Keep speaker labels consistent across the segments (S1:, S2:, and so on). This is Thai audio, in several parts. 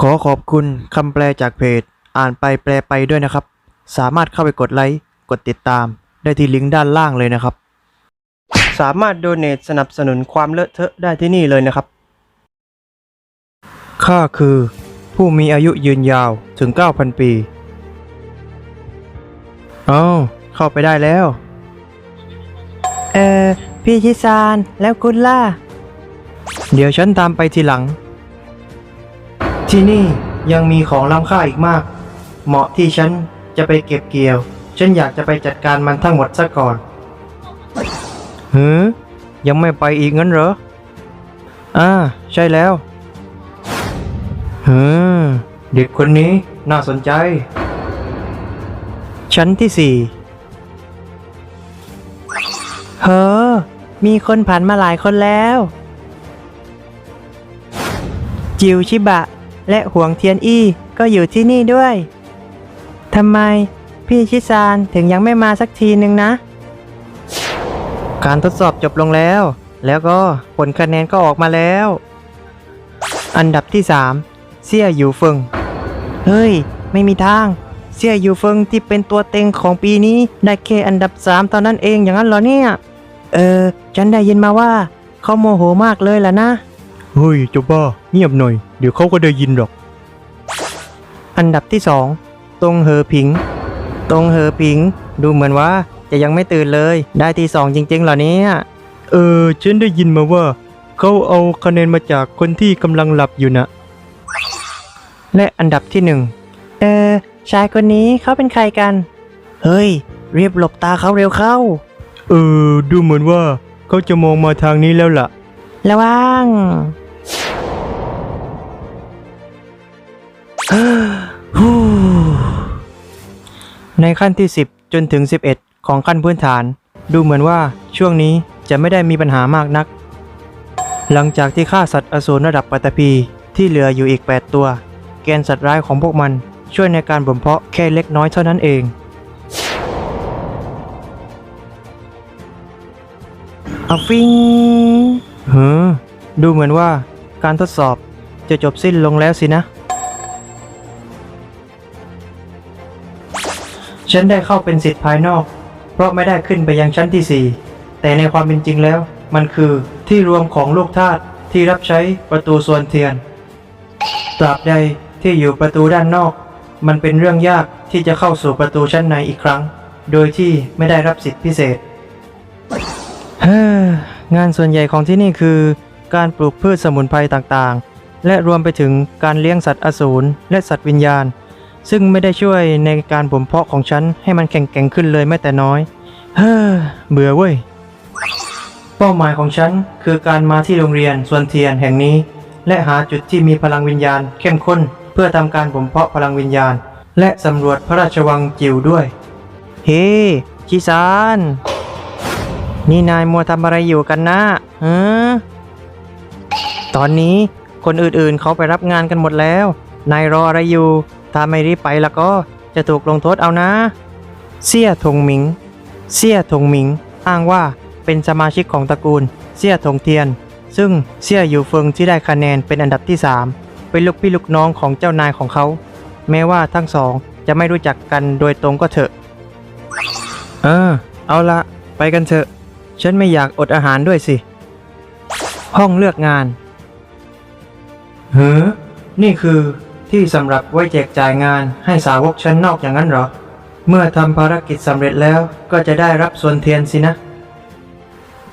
S1: ขอขอบคุณคำแปลจากเพจ อ่านไปแปลไปด้วยนะครับ สามารถเข้าไปกดไลค์ กดติดตาม ได้ที่ลิงก์ด้านล่างเลยนะครับ สามารถโดเน a สนับสนุนความเลอะเทอะได้ที่นี่เลยนะครับ ข้าคือ ผู้มีอายุยืนยาวถึง 9,000 ปีอ้าวเข้าไปได้แล้ว เออพี่ชิซานแล้วคุณล่ะ เดี๋ยวฉันตามไปทีหลัง ที่นี่ยังมีของล้ำค่าอีกมาก เหมาะที่ฉันจะไปเก็บเกี่ยว ฉันอยากจะไปจัดการมันทั้งหมดซะก่อนหือยังไม่ไปอีกงั้นเหรอ อ่า ใช่แล้วหือเด็กคนนี้น่าสนใจ ชั้นที่สี่เฮ้อ มีคนผ่านมาหลายคนแล้ว จิวชิบะ และหวงเทียนอี้ก็อยู่ที่นี่ด้วยทำไมพี่ชิซานถึงยังไม่มาสักทีหนึ่งนะ การทดสอบจบลงแล้ว แล้วก็ผลคะแนนก็ออกมาแล้ว อันดับที่ 3 เสี่ยหยูเฟิงเฮ้ย ไม่มีทาง เสี่ยหยูเฟิงที่เป็นตัวเต็งของปีนี้ได้แค่อันดับ 3 ตอนนั้นเองอย่างนั้นเหรอเนี่ย เออ ฉันได้ยินมาว่าเขาโมโหมากเลยล่ะนะ เฮ้ยจ้าบ้าเงียบหน่อย เดี๋ยวเขาก็ได้ยินหรอก อันดับที่สองตรงเหอผิง ตรงเหอผิง ดูเหมือนว่าจะยังไม่ตื่นเลย ได้ที่สองจริงๆเหรอเนี่ยเออฉันได้ยินมาว่า เขาเอาคะแนนมาจากคนที่กำลังหลับอยู่นะและอันดับที่หนึ่งเออชายคนนี้เขาเป็นใครกัน เฮ้ยรีบหลบตาเขาเร็วเข้า เออ ดูเหมือนว่าเขาจะมองมาทางนี้แล้วล่ะ ระวัง ในขั้นที่ 10 จนถึง 11 ของขั้นพื้นฐาน ดูเหมือนว่าช่วงนี้จะไม่ได้มีปัญหามากนัก หลังจากที่ฆ่าสัตว์อสูรระดับปัตตภีที่เหลืออยู่อีก 8 ตัว แกนสัตว์ร้ายของพวกมันช่วยในการบ่มเพาะแค่เล็กน้อยเท่านั้นเองเอาฟิงเฮ้อดูเหมือนว่าการทดสอบจะจบสิ้นลงแล้วสินะ ฉันได้เข้าเป็นสิทธิ์ภายนอก เพราะไม่ได้ขึ้นไปยังชั้นที่4แต่ในความเป็นจริงแล้ว มันคือที่รวมของลูกทาสที่รับใช้ประตูส่วนเทียน ตราบใดที่อยู่ประตูด้านนอก มันเป็นเรื่องยากที่จะเข้าสู่ประตูชั้นในอีกครั้ง โดยที่ไม่ได้รับสิทธิพิเศษฮงานส่วนใหญ่ของที่นี่คือ การปลูกพืชสมุนไพรต่างๆ และรวมไปถึงการเลี้ยงสัตว์อสูรและสัตว์วิญญาณ ซึ่งไม่ได้ช่วยในการบ่มเพาะของฉันให้มันแข็งแกร่งขึ้นเลยแม้แต่น้อย เฮ้อเบื่อเว้ย เป้าหมายของฉันคือการมาที่โรงเรียนส่วนเทียนแห่งนี้ และหาจุดที่มีพลังวิญญาณเข้มข้น เพื่อทำการบ่มเพาะพลังวิญญาณ และสำรวจพระราชวังจิ๋วด้วย เฮ้ชิซาน นี่นายมัวทำอะไรอยู่กันนะฮะตอนนี้คนอื่นๆเขาไปรับงานกันหมดแล้ว นายรออะไรอยู่ ถ้าไม่รีบไปแล้วก็จะถูกลงโทษเอานะ เสี่ยทงหมิง เสี่ยทงหมิง อ้างว่าเป็นสมาชิกของตระกูล เสี่ยทงเทียน ซึ่งเสี่ยอยู่เฟิงที่ได้คะแนนเป็นอันดับที่ 3 เป็นลูกพี่ลูกน้องของเจ้านายของเขา แม้ว่าทั้งสองจะไม่รู้จักกันโดยตรงก็เถอะ เออ เอาละไปกันเถอะ ฉันไม่อยากอดอาหารด้วยสิ ห้องเลือกงานเฮ้อนี่คือ ที่สำหรับไว้แจกจ่ายงานให้สาวกชั้นนอกอย่างนั้นเหรอ เมื่อทำภารกิจสำเร็จแล้วก็จะได้รับส่วนเทียนสินะ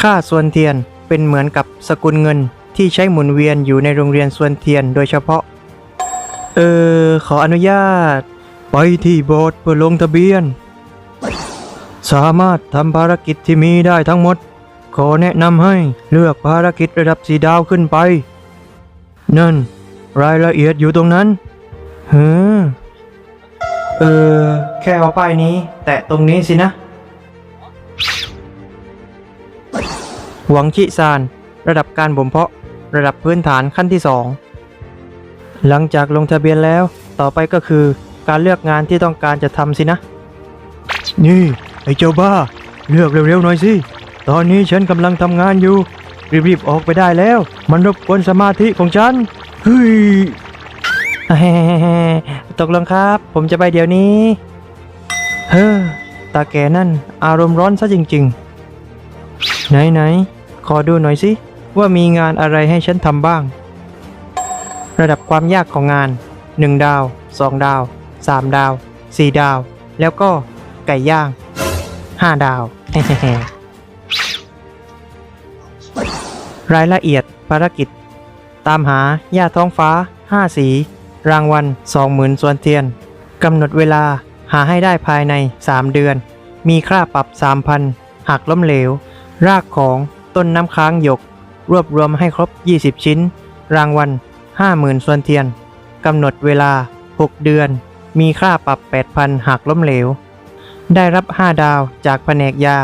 S1: ค่าส่วนเทียนเป็นเหมือนกับสกุลเงินที่ใช้หมุนเวียนอยู่ในโรงเรียนส่วนเทียนโดยเฉพาะ เออ ขออนุญาต ไปที่โบสถ์เพื่อลงทะเบียน สามารถทำภารกิจที่มีได้ทั้งหมด ขอแนะนำให้เลือกภารกิจระดับสีดาวขึ้นไป นั่น รายละเอียดอยู่ตรงนั้น ฮ้อเออ แค่เอาป้ายนี้ แตะตรงนี้สินะ หวังชิซาน ระดับการบ่มเพาะ ระดับพื้นฐานขั้นที่ 2 หลังจากลงทะเบียนแล้ว ต่อไปก็คือการเลือกงานที่ต้องการจะทำสินะ นี่ ไอ้เจ้าบ้า เลือกเร็วๆหน่อยสิ ตอนนี้ฉันกำลังทำงานอยู่ รีบๆออกไปได้แล้ว มันรบกวนสมาธิของฉัน เฮ้ย ตกลงครับ ผมจะไปเดี๋ยวนี้ เฮ้อ ตาแกนั่น อารมณ์ร้อนซะจริง ๆ ไหนไหนๆขอดูหน่อยสิ ว่ามีงานอะไรให้ฉันทำบ้าง ระดับความยากของงาน 1 ดาว 2 ดาว 3 ดาว 4 ดาว แล้วก็ไก่ย่าง 5 ดาว รายละเอียดภารกิจ ตามหาย่าท้องฟ้า 5 สี รางวัล 20,000ส่วนเทียน กำหนดเวลาหาให้ได้ภายใน 3 เดือน มีค่าปรับ 3,000 หากล้มเหลว รากของต้นน้ำค้างหยก รวบรวมให้ครบ 20 ชิ้น รางวัล 50,000ส่วนเทียน กำหนดเวลา 6 เดือน มีค่าปรับ 8,000 หากล้มเหลว ได้รับ 5 ดาวจากแผนกยา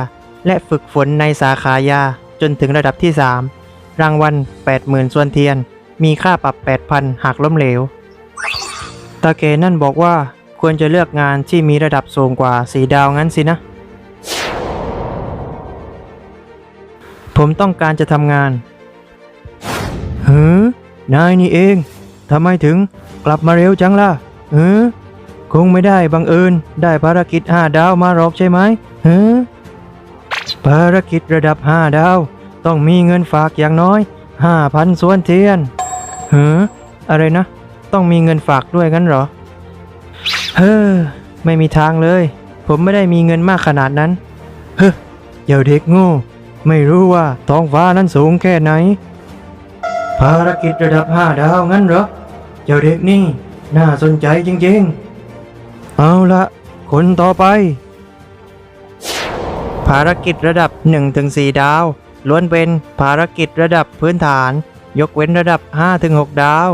S1: และฝึกฝนในสาขายาจนถึงระดับที่ 3 รางวัล 80,000ส่วนเทียน มีค่าปรับ 8,000 หากล้มเหลวาเกนั่นบอกว่าควรจะเลือกงานที่มีระดับสูงกว่าสีดาวงั้นสินะ ผมต้องการจะทำงานเฮ้นายนี่เองทำไมถึงกลับมาเร็วจังล่ะเฮ้คงไม่ได้บังเอิญได้ภารกิจห้าดาวมาหรอกใช่ไหมเฮ้ภารกิจระดับห้าดาว ต้องมีเงินฝากอย่างน้อยห้าพันส่วนเทียนเฮ้อะไรนะ ต้องมีเงินฝากด้วยงั้นเหรอ เฮ้อ ไม่มีทางเลย ผมไม่ได้มีเงินมากขนาดนั้น เฮ้อเดี๋ยวเด็กโง่ ไม่รู้ว่าท้องฟ้านั้นสูงแค่ไหน ภารกิจระดับห้าดาวงั้นเหรอเจ้าเด็กนี่ น่าสนใจจริงๆ เอาละคนต่อไป ภารกิจระดับ1ถึง4ดาว ล้วนเป็นภารกิจระดับพื้นฐาน ยกเว้นระดับ5ถึง6ดาว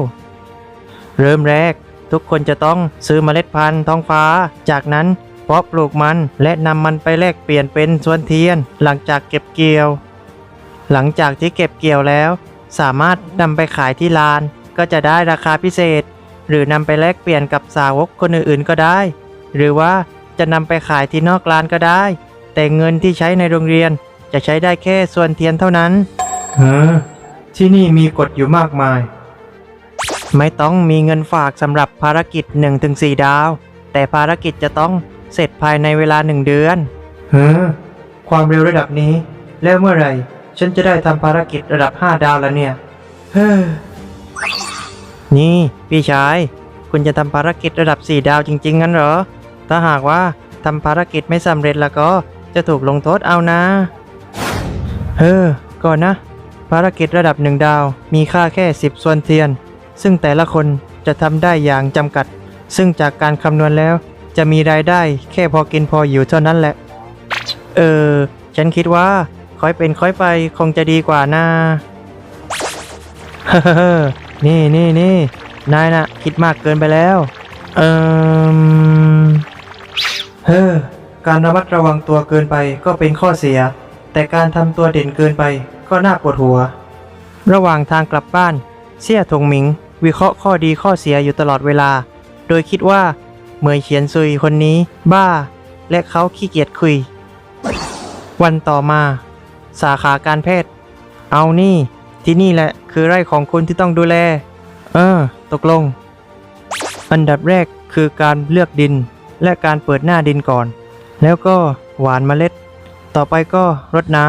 S1: เริ่มแรก ทุกคนจะต้องซื้อเมล็ดพันธุ์ท้องฟ้า จากนั้นเพาะปลูกมันและนำมันไปแลกเปลี่ยนเป็นส่วนเทียน หลังจากเก็บเกี่ยว หลังจากที่เก็บเกี่ยวแล้ว สามารถนำไปขายที่ลาน ก็จะได้ราคาพิเศษ หรือนำไปแลกเปลี่ยนกับสาวกคนอื่นๆก็ได้ หรือว่าจะนำไปขายที่นอกลานก็ได้ แต่เงินที่ใช้ในโรงเรียนจะใช้ได้แค่ส่วนเทียนเท่านั้นเออที่นี่มีกฎอยู่มากมาย ไม่ต้องมีเงินฝากสำหรับภารกิจ 1-4 ดาว แต่ภารกิจจะต้องเสร็จภายในเวลา1เดือนเฮ้อความเร็วระดับนี้ แล้วเมื่อไหร่ ฉันจะได้ทำภารกิจระดับ 5 ดาวแล้วเนี่ย เฮ้อ นี่พี่ชาย คุณจะทำภารกิจระดับ 4 ดาวจริง ๆ งั้นเหรอ ถ้าหากว่าทำภารกิจไม่สำเร็จแล้วก็จะถูกลงโทษเอานะ เฮ้อ ก่อนนะ ภารกิจระดับ1ดาว มีค่าแค่ 10 ส่วนเทียน ซึ่งแต่ละคนจะทำได้อย่างจำกัด ซึ่งจากการคำนวณแล้ว จะมีรายได้แค่พอกินพออยู่เท่านั้นแหละ เออ ฉันคิดว่าค่อยเป็นค่อยไปคงจะดีกว่านะเฮ้อนี่นี่นี่นายน่ะ คิดมากเกินไปแล้ว เอ่มเฮ้อการระมัดระวังตัวเกินไปก็เป็นข้อเสีย แต่การทำตัวเด่นเกินไปก็น่าปวดหัว ระหว่างทางกลับบ้าน เสี่ยถงหมิง วิเคราะห์ข้อดีข้อเสียอยู่ตลอดเวลา โดยคิดว่าเหมยเฉียนซุยคนนี้ บ้า และเขาขี้เกียจคุย วันต่อมา สาขาการแพทย์ เอานี่ ที่นี่แหละคือไร่ของคุณที่ต้องดูแล เออ ตกลง อันดับแรกคือการเลือกดิน และการเปิดหน้าดินก่อน แล้วก็หวานเมล็ด ต่อไปก็รดน้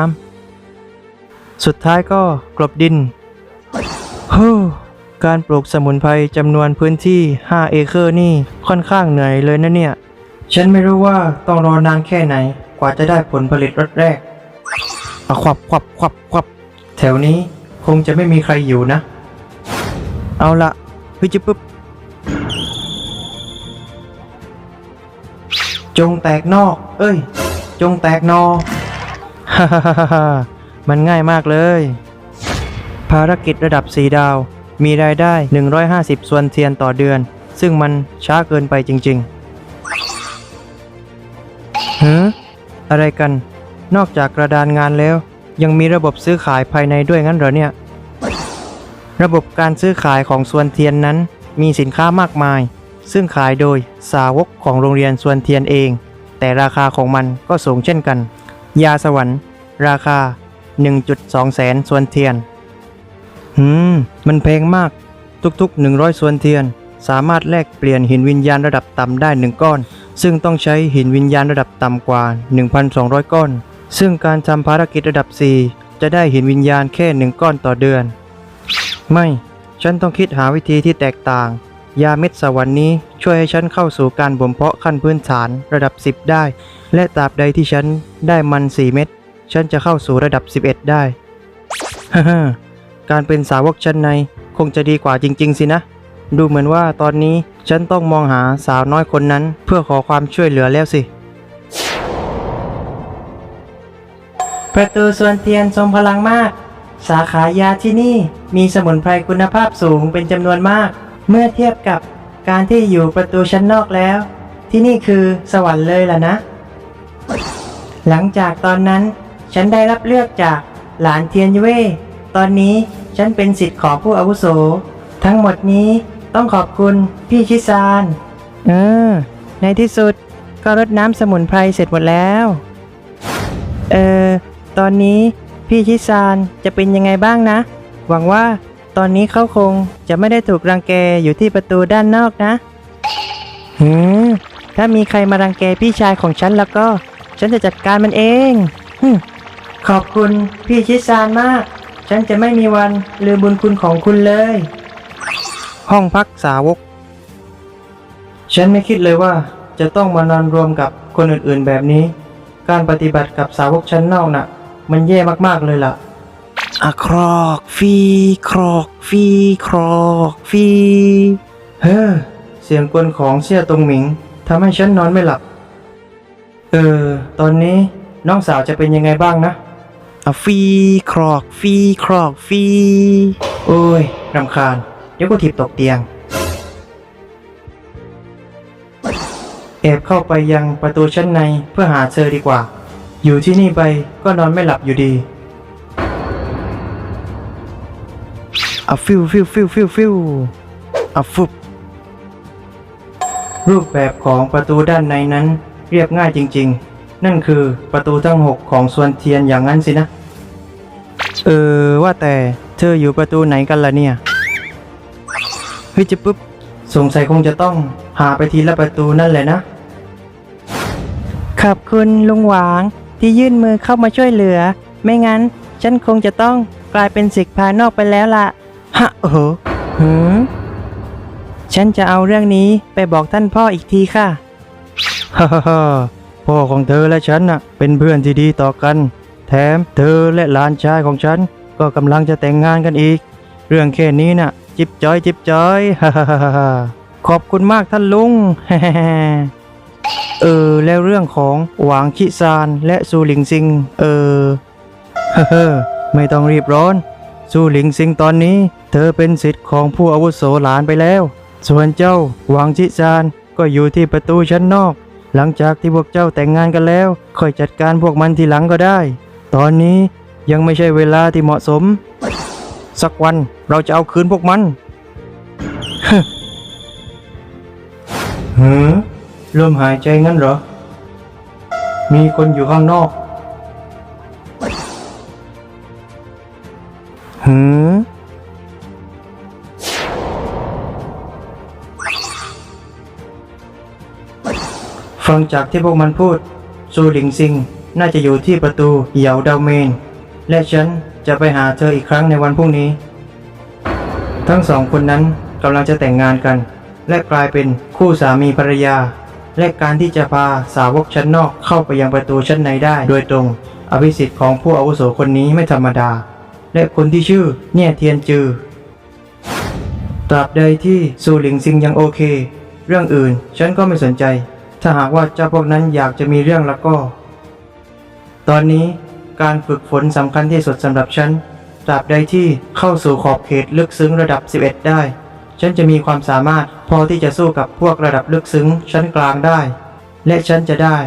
S1: ำสุดท้ายก็กลบดิน โฮ้การปลูกสมุนไพรจำนวนพื้นที่ 5 เอเคอร์นี่ค่อนข้างเหนื่อยเลยนะเนี่ย ฉันไม่รู้ว่าต้องรอนานแค่ไหน กว่าจะได้ผลผลิตรถแรกอะควับควับควับควับแถวนี้คงจะไม่มีใครอยู่นะ เอาละพี่จิบปึ๊บ จงแตกนอก เอ้ย จงแตกนอฮ่าฮ่าฮ่าฮ่ามันง่ายมากเลย ภารกิจระดับ 4 ดาว มีรายได้ 150 ส่วนเทียนต่อเดือน ซึ่งมันช้าเกินไปจริงๆฮะอะไรกัน นอกจากกระดานงานแล้ว ยังมีระบบซื้อขายภายในด้วยงั้นเหรอเนี่ย ระบบการซื้อขายของส่วนเทียนนั้น มีสินค้ามากมาย ซึ่งขายโดยสาวกของโรงเรียนส่วนเทียนเอง แต่ราคาของมันก็สูงเช่นกัน ยาสวรรค์ ราคา 1.2 แสนส่วนเทียน หืม มันแพงมาก ทุกๆ 100 ส่วนเทียน สามารถแลกเปลี่ยนหินวิญญาณระดับต่ำได้หนึ่งก้อน ซึ่งต้องใช้หินวิญญาณระดับต่ำกว่า 1,200 ก้อน ซึ่งการทำภารกิจระดับ 4 จะได้หินวิญญาณแค่หนึ่งก้อนต่อเดือน ไม่ ฉันต้องคิดหาวิธีที่แตกต่าง ยาเม็ดสวรรค์นี้ช่วยให้ฉันเข้าสู่การบ่มเพาะขั้นพื้นฐานระดับ 10 ได้ และตราบใดที่ฉันได้มัน 4 เม็ด ฉันจะเข้าสู่ระดับ 11 ได้ฮ่า การเป็นสาวกชั้นในคงจะดีกว่าจริง ๆ สินะ ดูเหมือนว่าตอนนี้ฉันต้องมองหาสาวน้อยคนนั้นเพื่อขอความช่วยเหลือแล้วสิ ประตูส่วนเทียนทรงพลังมาก สาขายาที่นี่มีสมุนไพรคุณภาพสูงเป็นจำนวนมาก เมื่อเทียบกับการที่อยู่ประตูชั้นนอกแล้ว ที่นี่คือสวรรค์เลยล่ะนะ หลังจากตอนนั้นฉันได้รับเลือกจากหลานเทียนเว่ ตอนนี้ฉันเป็นสิทธิ์ของผู้อาวุโส ทั้งหมดนี้ต้องขอบคุณพี่ชิซานเออ ในที่สุดก็รดน้ำสมุนไพรเสร็จหมดแล้ว เออ ตอนนี้พี่ชิซานจะเป็นยังไงบ้างนะ หวังว่าตอนนี้เขาคงจะไม่ได้ถูกรังแกอยู่ที่ประตูด้านนอกนะหืมถ้ามีใครมารังแกพี่ชายของฉันแล้วก็ ฉันจะจัดการมันเอง ขอบคุณพี่ชิซานมาก ฉันจะไม่มีวันลืมบุญคุณของคุณเลย ห้องพักสาวก ฉันไม่คิดเลยว่าจะต้องมานอนรวมกับคนอื่นๆแบบนี้ การปฏิบัติกับสาวกชั้นนอกน่ะ มันแย่มากๆเลยล่ะอะครอกฟีครอกฟีครอกฟีเฮ้อเสียงกวนของเสี่ยตรงหมิงทำให้ฉันนอนไม่หลับ เออ ตอนนี้น้องสาวจะเป็นยังไงบ้างนะ อะฟีครอกฟีครอกฟีโอ้ยรำคาญ เดี๋ยวก็ถีบตกเตียง แอบเข้าไปยังประตูชั้นในเพื่อหาเธอดีกว่า อยู่ที่นี่ไปก็นอนไม่หลับอยู่ดีอะฟิวฟิวฟิวฟิวฟิวอะฟุบรูปแบบของประตูด้านในนั้นเรียบง่ายจริง ๆ นั่นคือประตูทั้งหกของส่วนเทียนอย่างนั้นสินะ เออว่าแต่เธออยู่ประตูไหนกันล่ะเนี่ย เฮ้ยจะปุ๊บสงสัยคงจะต้องหาไปทีละประตูนั่นแหละนะ ขอบคุณลุงหวางที่ยื่นมือเข้ามาช่วยเหลือ ไม่งั้น ฉันคงจะต้องกลายเป็นสิกภายนอกไปแล้วล่ะ ฮะโอ้โหหืมฉันจะเอาเรื่องนี้ไปบอกท่านพ่ออีกทีค่ะฮ่าฮ่าฮ่า พ่อของเธอและฉันน่ะเป็นเพื่อนที่ดีต่อกัน แถมเธอและหลานชายของฉัน ก็กำลังจะแต่งงานกันอีก เรื่องแค่นี้น่ะ จิบจอยจิบจอยฮ่าฮ่าฮ่าฮ่าขอบคุณมากท่านลุงเออแล้วเรื่องของหวางชิซานและซูหลิงซิง เออเฮ้อไม่ต้องรีบร้อน ซูหลิงซิงตอนนี้ เธอเป็นสิทธิ์ของผู้อาวุโสหลานไปแล้ว ส่วนเจ้าหวางชิซานก็อยู่ที่ประตูชั้นนอก หลังจากที่พวกเจ้าแต่งงานกันแล้ว ค่อยจัดการพวกมันทีหลังก็ได้ ตอนนี้ยังไม่ใช่เวลาที่เหมาะสม สักวันเราจะเอาคืนพวกมันหือลมหายใจงั้นเหรอ มีคนอยู่ข้างนอกหือ งจากที่พวกมันพูด ซูหลิงซิงน่าจะอยู่ที่ประตูเหยาเดาเมน และฉันจะไปหาเธออีกครั้งในวันพรุ่งนี้ ทั้งสองคนนั้นกำลังจะแต่งงานกัน และกลายเป็นคู่สามีภรรยา และการที่จะพาสาวกชั้นนอกเข้าไปยังประตูชั้นในได้ โดยตรง อภิสิทธิ์ของผู้อาวุโสคนนี้ไม่ธรรมดา และคนที่ชื่อเนี่ยเทียนจือตราบใดที่ซูหลิงซิงยังโอเค เรื่องอื่นฉันก็ไม่สนใจ ถ้าหากว่าเจ้าพวกนั้นอยากจะมีเรื่องแล้วก็ ตอนนี้การฝึกฝนสำคัญที่สุดสำหรับฉันตราบใดที่เข้าสู่ขอบเขตลึกซึ้งระดับ 11 ได้ ฉันจะมีความสามารถพอที่จะสู้กับพวกระดับลึกซึ้งชั้นกลางได้ และฉันจะได้